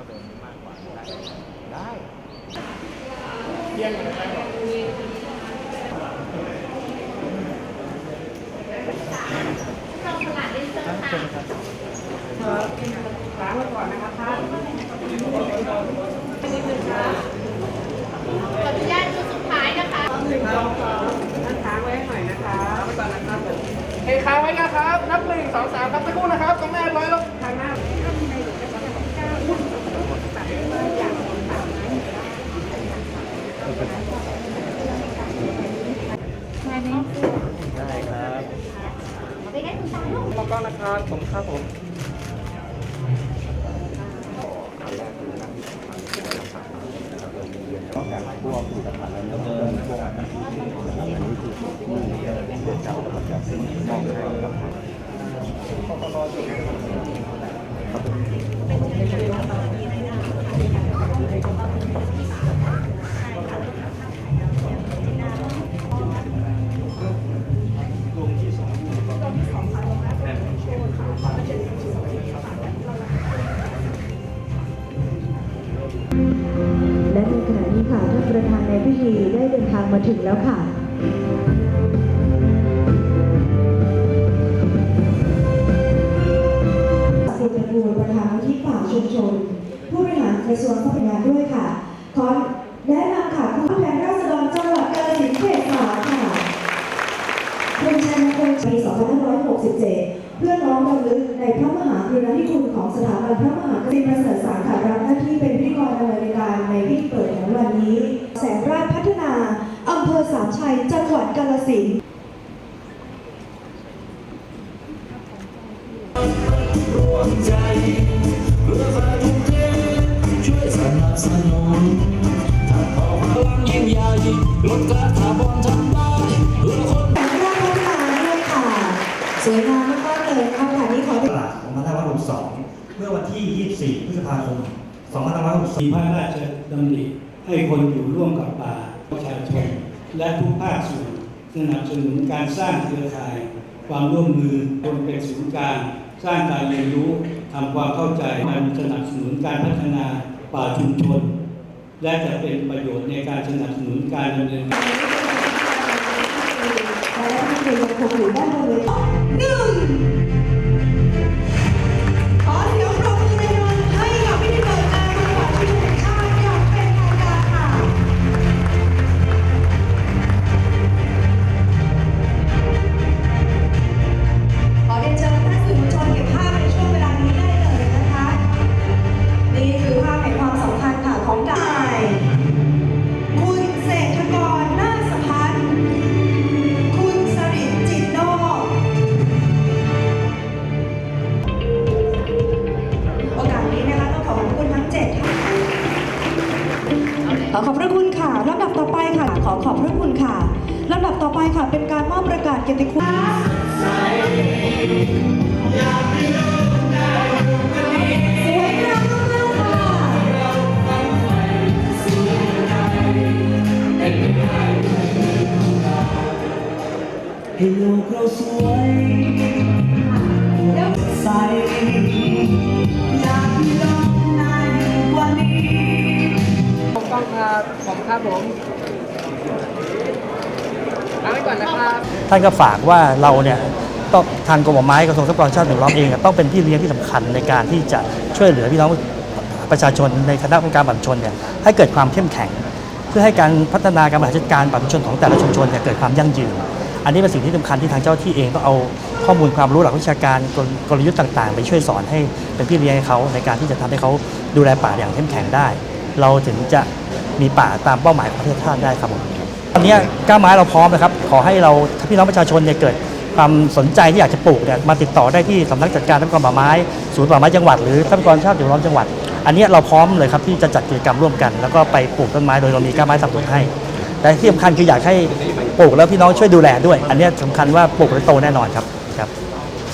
าเดินมากกว่าได้ได้เที่ยงกันได้หรอล้างไว้ก่อนนะคะท่านขออนุญาตชุดสุดท้ายนะคะท่านค้างไว้หน่อยนะคะไม่ต้องนะครับผมเฮ้ค้างไว้นะครับ นับหนึ่งสองสามครับสักครู่นะครับตรงหน้าร้อยแล้ว ทางหน้าถ้ามีในหลวงรัชกาลที่เก้าพูดตัดมาอย่างต่างๆนะ ได้ครับมองกล้องนะครับผมครับผมนอกากพวกผลิตภัณฑ์แล้วเดินพวกอันนี้คือที่เดือนจำกับจะมองให้กับและ ค่ะท่านประธานในพิธีได้เดินทางมาถึงแล้วค่ะคุณเป็นบูรประธานที่ป่าชุมชน ผู้บริหารกระทรวงทรัพยากรด้วยค่ะ ขอแนะนำค่ะคุณผู้แทนราษฎรจังหวัดกาฬสินธุ์เขตสามค่ะคุณชัยมงคลปี2567 เพื่อน้อมรำลึกในพระมหากรุณาธิคุณของสถาบันพระมหากรุณาธิคุณประเสริฐสาร ยจังหวัดกาฬสินธุ์ช่วยสนับสนุนถ้าพอพลังยิ่งใหญ่ลดการถาวรทำได้เพื่อคนแสงราชพัฒนาด้วยค่ะ สวยงามมากๆเลยนะคะค่ะนี่ขอ ตลาด2562 เมื่อวันที่ 24 พฤษภาคม 2564มีพระราชดำริให้คนอยู่ร่วมกับป่าประชาชน และทุกภาคส่วนสนับสนุนการสร้างเครือข่าย ความร่วมมือคนเป็นศูนย์กลางสร้างการเรียนรู้ทำความเข้าใจมันสนับสนุนการพัฒนาป่าชุมชน และจะเป็นประโยชน์ในการสนับสนุนการดำเนินการและนี่คือผมอยู่ด้านบนเลยหนึ่ง ขอขอบพระคุณค่ะลำดับต่อไปค่ะ ขอขอบพระคุณค่ะลำดับต่อไปค่ะ เป็นการมอบประกาศเกียรติคุณสวยงาม ครับผมครับผมล้างไว้ก่อนนะครับท่านก็ฝากว่าเราเนี่ยต้องทางกรมป่าไม้กระทรวงทรัพยากรชาติหนึ่งรอบเองอะต้องเป็นพี่เลี้ยงที่สำคัญในการที่จะช่วยเหลือพี่น้องประชาชนในคณะกรรมการบัตรชนเนี่ยให้เกิดความเข้มแข็ง เพื่อให้การพัฒนาการบริหารจัดการบัตรชนของแต่ละชุมชนเนี่ยเกิดความยั่งยืน อันนี้เป็นสิ่งที่สำคัญที่ทางเจ้าที่เองต้องเอาข้อมูลความรู้หลักวิชาการกลกลยุทธ์ต่าง ๆ ไปช่วยสอนให้เป็นพี่เลี้ยงให้เขาในการที่จะทำให้เขาดูแลป่าอย่างเข้มแข็งได้ เราถึงจะมีป่าตามเป้าหมายของประเทศชาติได้ครับผมตอนนี้ก้าวไม้เราพร้อมนะครับ ขอให้เราถ้าพี่น้องประชาชนเนี่ยเกิดความสนใจที่อยากจะปลูกเนี่ยมาติดต่อได้ที่สำนักจัดการทรัพยากรป่าไม้ ศูนย์ป่าไม้จังหวัดหรือทรัพยากรชาติสิ่ล้อมจังหวัด อันนี้เราพร้อมเลยครับที่จะจัดกิจกรรมร่วมกัน แล้วก็ไปปลูกต้นไม้โดยเรามีก้าวไม้สนับสนุนให้แต่ที่สำคัญคืออยากให้ปลูกแล้วพี่น้องช่วยดูแลด้วย อันนี้สำคัญว่าปลูกแล้วโตแน่นอนครับ